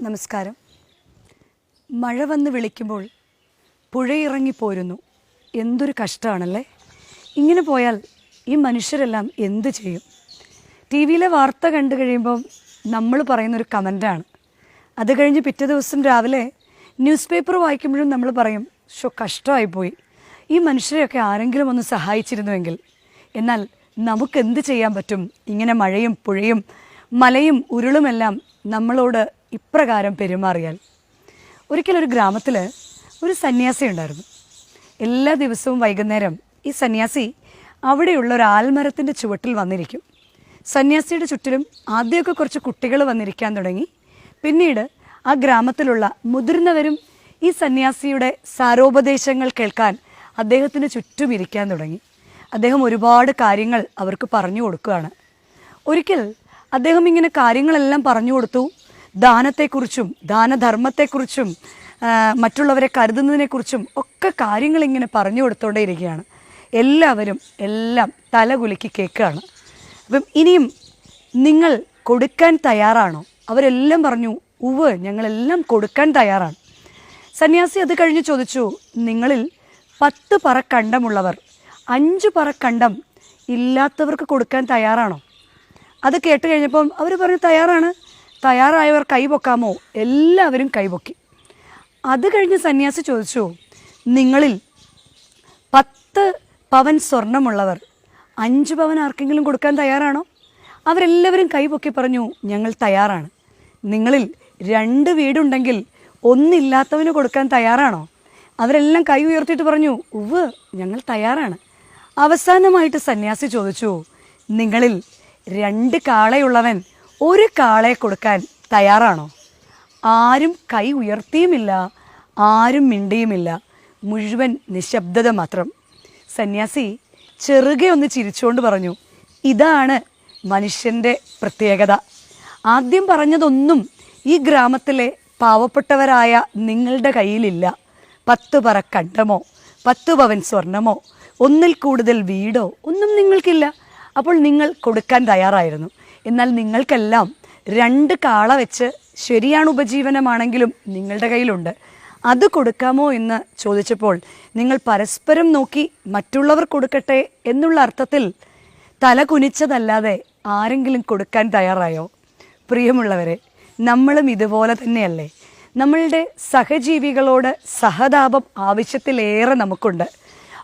നമസ്കാരം. മഴ വന്ന് വിളിക്കുമ്പോൾ പുഴയിറങ്ങിപ്പോരുന്നു എന്തൊരു കഷ്ടമാണല്ലേ? ഇങ്ങനെ പോയാൽ ഈ മനുഷ്യരെല്ലാം എന്ത് ചെയ്യും? ടി വിയിലെ വാർത്ത കണ്ടു കഴിയുമ്പം നമ്മൾ പറയുന്നൊരു കമന്റാണ് അത് കഴിഞ്ഞ് പിറ്റേ ദിവസം രാവിലെ ന്യൂസ് പേപ്പർ വായിക്കുമ്പോഴും നമ്മൾ പറയും ഷോ കഷ്ടമായിപ്പോയി ഈ മനുഷ്യരെയൊക്കെ ആരെങ്കിലും ഒന്ന് സഹായിച്ചിരുന്നുവെങ്കിൽ. എന്നാൽ നമുക്ക് എന്ത് ചെയ്യാൻ പറ്റും? ഇങ്ങനെ മഴയും പുഴയും മലയും ഉരുളുമെല്ലാം നമ്മളോട് ഇപ്രകാരം പെരുമാറിയാൽ. ഒരിക്കലൊരു ഗ്രാമത്തിൽ ഒരു സന്യാസി ഉണ്ടായിരുന്നു. എല്ലാ ദിവസവും വൈകുന്നേരം ഈ സന്യാസി അവിടെയുള്ള ഒരു ആൽമരത്തിന്റെ ചുവട്ടിൽ വന്നിരിക്കും. സന്യാസിയുടെ ചുറ്റിലും ആദ്യമൊക്കെ കുറച്ച് കുട്ടികൾ വന്നിരിക്കാൻ തുടങ്ങി. പിന്നീട് ആ ഗ്രാമത്തിലുള്ള മുതിർന്നവരും ഈ സന്യാസിയുടെ സാരോപദേശങ്ങൾ കേൾക്കാൻ അദ്ദേഹത്തിന് ചുറ്റും ഇരിക്കാൻ തുടങ്ങി. അദ്ദേഹം ഒരുപാട് കാര്യങ്ങൾ അവർക്ക് പറഞ്ഞു കൊടുക്കുകയാണ്. ഒരിക്കൽ അദ്ദേഹം ഇങ്ങനെ കാര്യങ്ങളെല്ലാം പറഞ്ഞു കൊടുത്തു. ദാനത്തെക്കുറിച്ചും ദാനധർമ്മത്തെക്കുറിച്ചും മറ്റുള്ളവരെ കരുതുന്നതിനെക്കുറിച്ചും ഒക്കെ കാര്യങ്ങൾ ഇങ്ങനെ പറഞ്ഞു കൊടുത്തുകൊണ്ടേയിരിക്കുകയാണ് എല്ലാവരും എല്ലാം തലകുലുക്കി കേൾക്കുകയാണ്. അപ്പം ഇനിയും നിങ്ങൾ കൊടുക്കാൻ തയ്യാറാണോ? അവരെല്ലാം പറഞ്ഞു ഉവ് ഞങ്ങളെല്ലാം കൊടുക്കാൻ തയ്യാറാണ്. സന്യാസി അത് കഴിഞ്ഞ് ചോദിച്ചു നിങ്ങളിൽ പത്ത് പറ കണ്ടമുള്ളവർ അഞ്ച് പറ കണ്ടം ഇല്ലാത്തവർക്ക് കൊടുക്കാൻ തയ്യാറാണോ? അത് കേട്ട് കഴിഞ്ഞപ്പം അവർ പറഞ്ഞു തയ്യാറാണ്. തയ്യാറായവർ കൈപൊക്കാമോ എല്ലാവരും കൈപൊക്കി അത് കഴിഞ്ഞ് സന്യാസി ചോദിച്ചു നിങ്ങളിൽ പത്ത് പവൻ സ്വർണമുള്ളവർ അഞ്ച് പവൻ ആർക്കെങ്കിലും കൊടുക്കാൻ തയ്യാറാണോ? അവരെല്ലാവരും കൈപൊക്കി പറഞ്ഞു ഞങ്ങൾ തയ്യാറാണ്. നിങ്ങളിൽ രണ്ട് വീടുണ്ടെങ്കിൽ ഒന്നില്ലാത്തവന് കൊടുക്കാൻ തയ്യാറാണോ? അവരെല്ലാം കൈ ഉയർത്തിയിട്ട് പറഞ്ഞു ഉവ് ഞങ്ങൾ തയ്യാറാണ്. അവസാനമായിട്ട് സന്യാസി ചോദിച്ചു നിങ്ങളിൽ രണ്ട് കാളയുള്ളവൻ ഒരു കാളെ കൊടുക്കാൻ തയ്യാറാണോ? ആരും കൈ ഉയർത്തിയുമില്ല ആരും മിണ്ടിയുമില്ല. മുഴുവൻ നിശബ്ദത മാത്രം. സന്യാസി ചെറുകെ ഒന്ന് ചിരിച്ചുകൊണ്ട് പറഞ്ഞു ഇതാണ് മനുഷ്യന്റെ പ്രത്യേകത. ആദ്യം പറഞ്ഞതൊന്നും ഈ ഗ്രാമത്തിലെ പാവപ്പെട്ടവരായ നിങ്ങളുടെ കയ്യിലില്ല. പത്ത് പറ കണ്ടമോ? പത്ത് പവൻ സ്വർണമോ? ഒന്നിൽ കൂടുതൽ വീടോ? ഒന്നും നിങ്ങൾക്കില്ല. അപ്പോൾ നിങ്ങൾ കൊടുക്കാൻ തയ്യാറായിരുന്നു. എന്നാൽ നിങ്ങൾക്കെല്ലാം രണ്ട് കാള വെച്ച് ശരിയാണ് ഉപജീവനമാണെങ്കിലും നിങ്ങളുടെ കയ്യിലുണ്ട്. അത് കൊടുക്കാമോ എന്ന് ചോദിച്ചപ്പോൾ നിങ്ങൾ പരസ്പരം നോക്കി മറ്റുള്ളവർ കൊടുക്കട്ടെ എന്നുള്ള അർത്ഥത്തിൽ തല കുനിച്ചതല്ലാതെ ആരെങ്കിലും കൊടുക്കാൻ തയ്യാറായോ? പ്രിയമുള്ളവരെ നമ്മളും ഇതുപോലെ തന്നെയല്ലേ? നമ്മളുടെ സഹജീവികളോട് സഹതാപം ആവശ്യത്തിലേറെ നമുക്കുണ്ട്.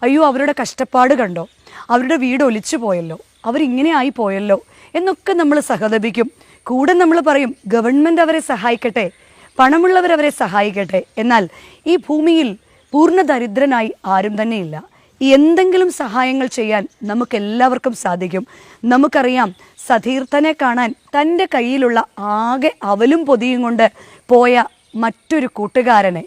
അയ്യോ അവരുടെ കഷ്ടപ്പാട് കണ്ടോ? അവരുടെ വീട് ഒലിച്ചു പോയല്ലോ അവരിങ്ങനെ ആയി പോയല്ലോ. എന്നൊക്കെ നമ്മൾ സഹതപിക്കും. കൂടെ നമ്മൾ പറയും ഗവൺമെന്റ് അവരെ സഹായിക്കട്ടെ പണമുള്ളവർ അവരെ സഹായിക്കട്ടെ. എന്നാൽ ഈ ഭൂമിയിൽ പൂർണ ദരിദ്രനായി ആരും തന്നെയില്ല. എന്തെങ്കിലും സഹായങ്ങൾ ചെയ്യാൻ നമുക്ക് എല്ലാവർക്കും സാധിക്കും. നമുക്കറിയാം സതീർത്ഥനെ കാണാൻ തന്റെ കയ്യിലുള്ള ആകെ അവലും പൊതിയും കൊണ്ട് പോയ മറ്റൊരു കൂട്ടുകാരനെ.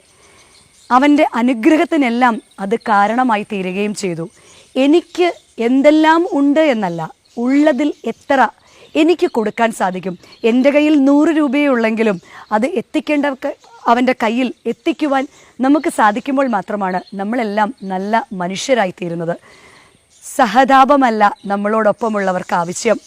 അവന്റെ അനുഗ്രഹത്തിനെല്ലാം അത് കാരണമായി തീരുകയും ചെയ്തു. എനിക്ക് എന്തെല്ലാം ഉണ്ട് എന്നല്ല ഉള്ളതിൽ എത്ര എനിക്ക് കൊടുക്കാൻ സാധിക്കും? എന്റെ കയ്യിൽ നൂറ് രൂപയേ ഉള്ളെങ്കിലും അത് എത്തിക്കേണ്ടവർക്ക് അവന്റെ കയ്യിൽ എത്തിക്കുവാൻ നമുക്ക് സാധിക്കുമ്പോൾ മാത്രമാണ് നമ്മളെല്ലാം നല്ല മനുഷ്യരായിത്തീരുന്നത്. സഹതാപമല്ല നമ്മളോടൊപ്പമുള്ളവർക്ക് ആവശ്യം.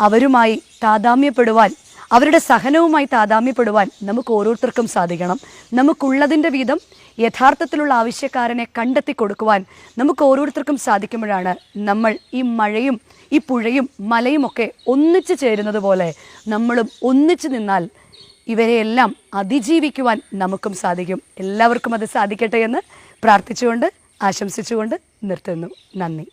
അവരുമായി താതാമ്യപ്പെടുവാൻ അവരുടെ സഹനവുമായി താതാമ്യപ്പെടുവാൻ നമുക്ക് ഓരോരുത്തർക്കും സാധിക്കണം. നമുക്കുള്ളതിന്റെ വീതം യഥാർത്ഥത്തിലുള്ള ആവശ്യക്കാരനെ കണ്ടെത്തി കൊടുക്കുവാൻ നമുക്ക് ഓരോരുത്തർക്കും സാധിക്കുമ്പോഴാണ് നമ്മൾ ഈ മഴയും ഈ പുഴയും മലയുമൊക്കെ ഒന്നിച്ചു ചേരുന്നത് പോലെ നമ്മളും ഒന്നിച്ചു നിന്നാൽ ഇവരെയെല്ലാം അതിജീവിക്കുവാൻ നമുക്കും സാധിക്കും. എല്ലാവർക്കും അത് സാധിക്കട്ടെ എന്ന് പ്രാർത്ഥിച്ചുകൊണ്ട് ആശംസിച്ചുകൊണ്ട് നിർത്തുന്നു. നന്ദി.